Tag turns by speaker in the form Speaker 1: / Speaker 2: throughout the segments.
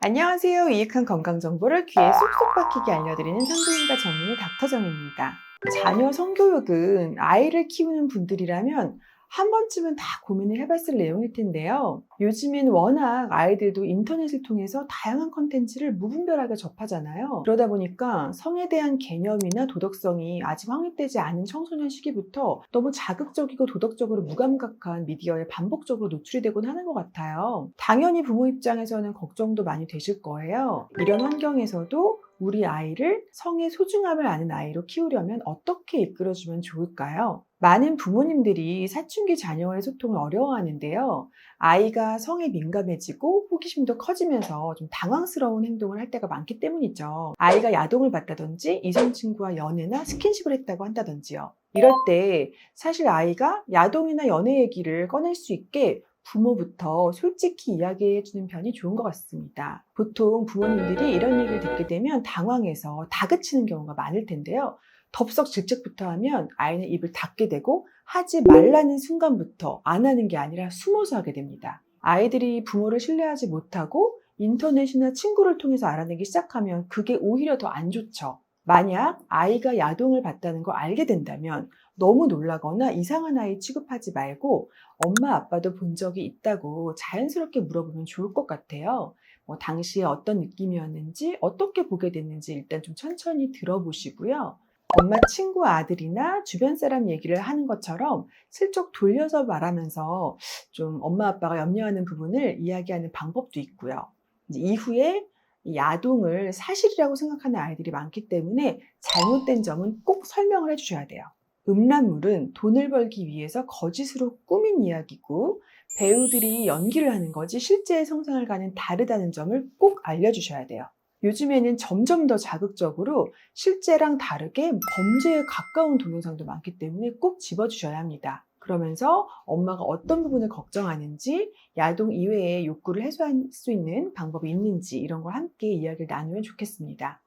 Speaker 1: 안녕하세요. 유익한 건강 정보를 귀에 쏙쏙 박히게 알려드리는 산부인과 전문의 닥터정입니다. 자녀 성교육은 아이를 키우는 분들이라면 한 번쯤은 다 고민을 해봤을 내용일 텐데요. 요즘엔 워낙 아이들도 인터넷을 통해서 다양한 컨텐츠를 무분별하게 접하잖아요. 그러다 보니까 성에 대한 개념이나 도덕성이 아직 확립되지 않은 청소년 시기부터 너무 자극적이고 도덕적으로 무감각한 미디어에 반복적으로 노출이 되곤 하는 것 같아요. 당연히 부모 입장에서는 걱정도 많이 되실 거예요. 이런 환경에서도 우리 아이를 성의 소중함을 아는 아이로 키우려면 어떻게 이끌어주면 좋을까요? 많은 부모님들이 사춘기 자녀와의 소통을 어려워하는데요. 아이가 성에 민감해지고 호기심도 커지면서 좀 당황스러운 행동을 할 때가 많기 때문이죠. 아이가 야동을 봤다든지 이성 친구와 연애나 스킨십을 했다고 한다든지요. 이럴 때 사실 아이가 야동이나 연애 얘기를 꺼낼 수 있게 부모부터 솔직히 이야기해 주는 편이 좋은 것 같습니다. 보통 부모님들이 이런 얘기를 듣게 되면 당황해서 다그치는 경우가 많을 텐데요. 덥석 질책부터 하면 아이는 입을 닫게 되고 하지 말라는 순간부터 안 하는 게 아니라 숨어서 하게 됩니다. 아이들이 부모를 신뢰하지 못하고 인터넷이나 친구를 통해서 알아내기 시작하면 그게 오히려 더 안 좋죠. 만약 아이가 야동을 봤다는 걸 알게 된다면 너무 놀라거나 이상한 아이 취급하지 말고 엄마 아빠도 본 적이 있다고 자연스럽게 물어보면 좋을 것 같아요. 뭐 당시에 어떤 느낌이었는지 어떻게 보게 됐는지 일단 좀 천천히 들어보시고요. 엄마 친구 아들이나 주변 사람 얘기를 하는 것처럼 슬쩍 돌려서 말하면서 좀 엄마 아빠가 염려하는 부분을 이야기하는 방법도 있고요. 이후에 이 야동을 사실이라고 생각하는 아이들이 많기 때문에 잘못된 점은 꼭 설명을 해주셔야 돼요. 음란물은 돈을 벌기 위해서 거짓으로 꾸민 이야기고 배우들이 연기를 하는 거지 실제의 성상을과는 다르다는 점을 꼭 알려주셔야 돼요. 요즘에는 점점 더 자극적으로 실제랑 다르게 범죄에 가까운 동영상도 많기 때문에 꼭 집어주셔야 합니다. 그러면서 엄마가 어떤 부분을 걱정하는지, 야동 이외에 욕구를 해소할 수 있는 방법이 있는지 이런 걸 함께 이야기를 나누면 좋겠습니다.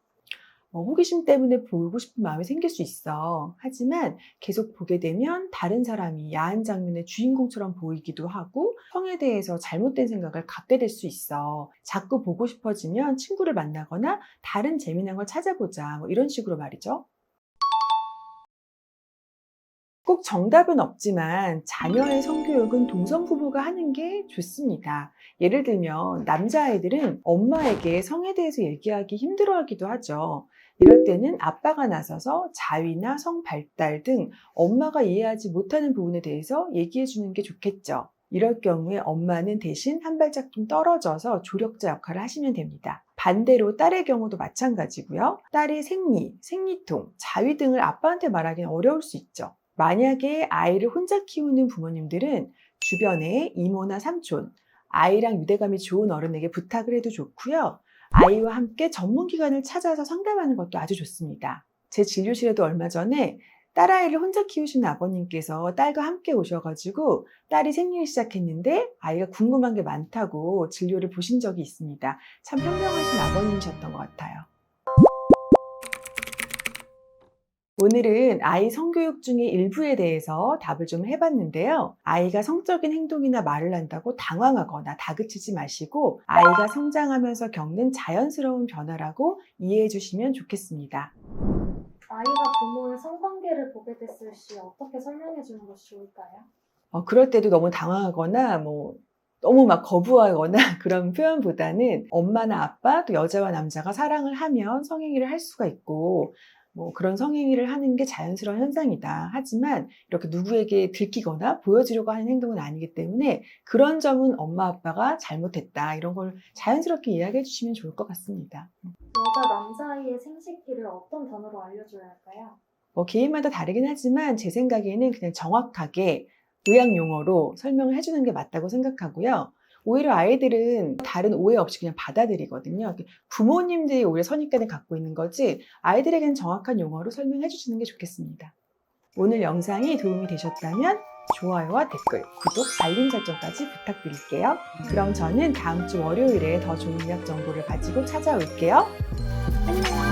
Speaker 1: 어, 호기심 때문에 보고 싶은 마음이 생길 수 있어. 하지만 계속 보게 되면 다른 사람이 야한 장면의 주인공처럼 보이기도 하고 성에 대해서 잘못된 생각을 갖게 될 수 있어. 자꾸 보고 싶어지면 친구를 만나거나 다른 재미난 걸 찾아보자. 뭐 이런 식으로 말이죠. 꼭 정답은 없지만 자녀의 성교육은 동성 부부가 하는 게 좋습니다. 예를 들면 남자아이들은 엄마에게 성에 대해서 얘기하기 힘들어하기도 하죠. 이럴 때는 아빠가 나서서 자위나 성 발달 등 엄마가 이해하지 못하는 부분에 대해서 얘기해 주는 게 좋겠죠. 이럴 경우에 엄마는 대신 한 발짝 좀 떨어져서 조력자 역할을 하시면 됩니다. 반대로 딸의 경우도 마찬가지고요. 딸의 생리, 생리통, 자위 등을 아빠한테 말하기는 어려울 수 있죠. 만약에 아이를 혼자 키우는 부모님들은 주변에 이모나 삼촌, 아이랑 유대감이 좋은 어른에게 부탁을 해도 좋고요. 아이와 함께 전문기관을 찾아서 상담하는 것도 아주 좋습니다. 제 진료실에도 얼마 전에 딸아이를 혼자 키우시는 아버님께서 딸과 함께 오셔가지고 딸이 생리를 시작했는데 아이가 궁금한 게 많다고 진료를 보신 적이 있습니다. 참 현명하신 아버님이셨던 것 같아요. 오늘은 아이 성교육 중의 일부에 대해서 답을 좀 해봤는데요. 아이가 성적인 행동이나 말을 한다고 당황하거나 다그치지 마시고 아이가 성장하면서 겪는 자연스러운 변화라고 이해해 주시면 좋겠습니다.
Speaker 2: 아이가 부모의 성관계를 보게 됐을 시 어떻게 설명해 주는 것이 좋을까요?
Speaker 1: 어, 그럴 때도 너무 당황하거나 뭐 너무 막 거부하거나 그런 표현보다는 엄마나 아빠 또 여자와 남자가 사랑을 하면 성행위를 할 수가 있고 뭐 그런 성행위를 하는 게 자연스러운 현상이다. 하지만 이렇게 누구에게 들키거나 보여주려고 하는 행동은 아니기 때문에 그런 점은 엄마 아빠가 잘못했다. 이런 걸 자연스럽게 이야기해 주시면 좋을 것 같습니다.
Speaker 2: 여자 남자아이의 생식기를 어떤 단어로 알려줘야 할까요?
Speaker 1: 뭐 개인마다 다르긴 하지만 제 생각에는 그냥 정확하게 의학 용어로 설명을 해주는 게 맞다고 생각하고요. 오히려 아이들은 다른 오해 없이 그냥 받아들이거든요. 부모님들이 오히려 선입견을 갖고 있는 거지 아이들에게는 정확한 용어로 설명해 주시는 게 좋겠습니다. 오늘 영상이 도움이 되셨다면 좋아요와 댓글, 구독, 알림 설정까지 부탁드릴게요. 그럼 저는 다음 주 월요일에 더 좋은 의학 정보를 가지고 찾아올게요. 안녕!